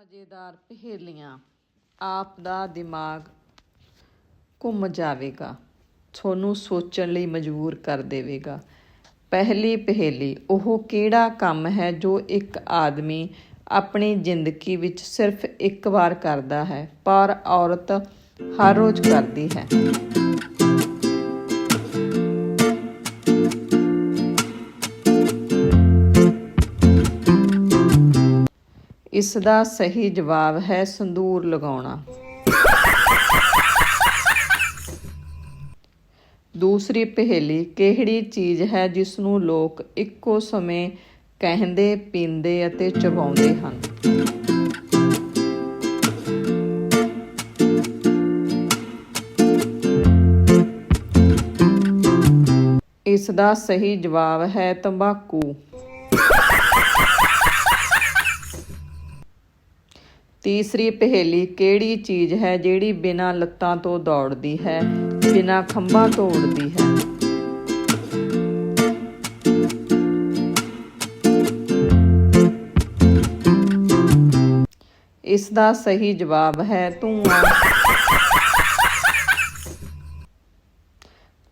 ਮਜ਼ੇਦਾਰ ਪਹੇਲੀਆਂ ਆਪ ਦਾ ਦਿਮਾਗ ਘੁੰਮ ਜਾਵੇਗਾ, ਤੁਹਾਨੂੰ ਸੋਚਣ ਲਈ ਮਜਬੂਰ ਕਰ ਦੇਵੇਗਾ। ਪਹਿਲੀ ਪਹੇਲੀ, ਉਹ ਕਿਹੜਾ ਕੰਮ ਹੈ ਜੋ ਇੱਕ ਆਦਮੀ ਆਪਣੀ ਜ਼ਿੰਦਗੀ ਵਿੱਚ ਸਿਰਫ ਇੱਕ ਵਾਰ ਕਰਦਾ ਹੈ, ਪਰ ਔਰਤ ਹਰ ਰੋਜ਼ ਕਰਦੀ ਹੈ? ਇਸ ਦਾ ਸਹੀ ਜਵਾਬ ਹੈ ਸੰਦੂਰ ਲਗਾਉਣਾ। ਦੂਸਰੀ ਪਹੇਲੀ ਕਿਹੜੀ ਚੀਜ਼ ਹੈ ਜਿਸ ਨੂੰ ਲੋਕ ਇੱਕੋ ਸਮੇਂ ਕਹਿੰਦੇ, ਪੀਂਦੇ ਅਤੇ ਚਬਾਉਂਦੇ ਹਨ? ਇਸ ਦਾ ਸਹੀ ਜਵਾਬ ਹੈ ਤੰਬਾਕੂ। ਤੀਸਰੀ ਪਹੇਲੀ ਕਿਹੜੀ ਚੀਜ਼ ਹੈ ਜਿਹੜੀ ਬਿਨਾਂ ਲੱਤਾਂ ਤੋਂ ਦੌੜਦੀ ਹੈ, ਬਿਨਾਂ ਖੰਭਾਂ ਤੋਂ ਉੱਡਦੀ ਹੈ? ਇਸ ਦਾ ਸਹੀ ਜਵਾਬ ਹੈ ਧੂਆਂ।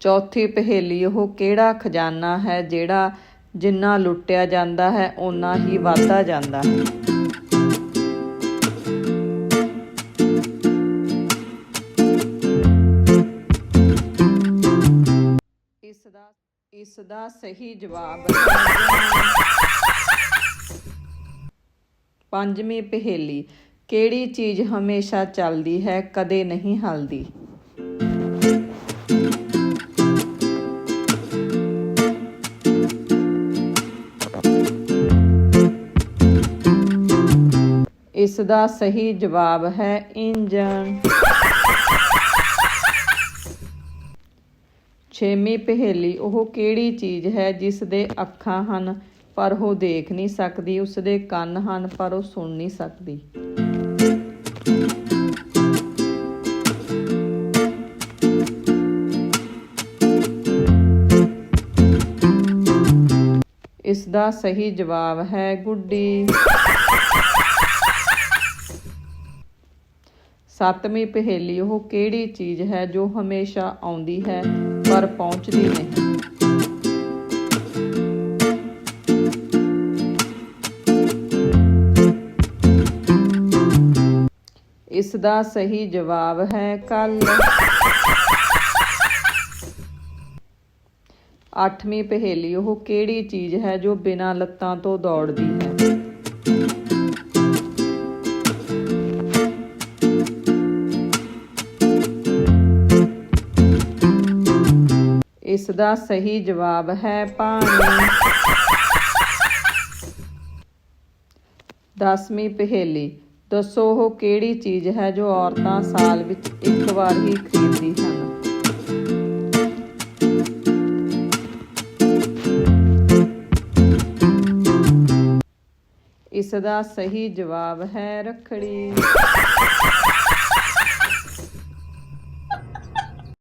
ਚੌਥੀ ਪਹੇਲੀ, ਉਹ ਕਿਹੜਾ ਖਜ਼ਾਨਾ ਹੈ ਜਿਹੜਾ ਜਿੰਨਾ ਲੁੱਟਿਆ ਜਾਂਦਾ ਹੈ, ਓਨਾ ਹੀ ਵਾਧਾ ਜਾਂਦਾ ਹੈ? ਇਸ ਦਾ ਸਹੀ ਜਵਾਬ ਪੰਜਵੀਂ ਪਹੇਲੀ, ਕਿਹੜੀ ਚੀਜ਼ ਹਮੇਸ਼ਾ ਚੱਲਦੀ ਹੈ, ਕਦੇ ਨਹੀਂ ਹਲਦੀ? ਇਸ ਦਾ ਸਹੀ ਜਵਾਬ ਹੈ ਇੰਜਨ ਛੇਵੀਂ ਪਹੇਲੀ ਉਹ ਕਿਹੜੀ ਚੀਜ਼ ਹੈ ਜਿਸ ਦੇ ਅੱਖਾਂ ਹਨ, ਪਰ ਉਹ ਦੇਖ ਨਹੀਂ ਸਕਦੀ, ਉਸ ਦੇ ਕੰਨ ਹਨ, ਪਰ ਉਹ ਸੁਣ ਨਹੀਂ ਸਕਦੀ। ਇਸ ਦਾ ਸਹੀ ਜਵਾਬ ਹੈ ਗੁੱਡੀ। ਸੱਤਵੀਂ ਪਹੇਲੀ ਉਹ ਕਿਹੜੀ ਚੀਜ਼ ਹੈ ਜੋ ਹਮੇਸ਼ਾ ਆਉਂਦੀ ਹੈ ਪਰ ਪਹੁੰਚਦੀ ਨਹੀਂ? ਇਸ ਦਾ ਸਹੀ ਜਵਾਬ ਹੈ ਕੱਲ। ਅੱਠਵੀਂ ਪਹੇਲੀ ਉਹ ਕਿਹੜੀ ਚੀਜ਼ ਹੈ ਜੋ ਬਿਨਾਂ ਲੱਤਾਂ ਤੋਂ ਦੌੜਦੀ ਹੈ? ਇਸ ਦਾ ਸਹੀ ਜਵਾਬ ਹੈ ਪਾਣੀ। ਦਸਵੀਂ ਪਹੇਲੀ। ਦੱਸੋ ਉਹ ਕਿਹੜੀ ਚੀਜ਼ ਹੈ ਜੋ ਔਰਤਾਂ ਸਾਲ ਵਿੱਚ ਇੱਕ ਵਾਰ ਹੀ ਖਰੀਦਦੀ ਹਨ? ਇਸ ਦਾ ਸਹੀ ਜਵਾਬ ਹੈ ਰੱਖੜੀ।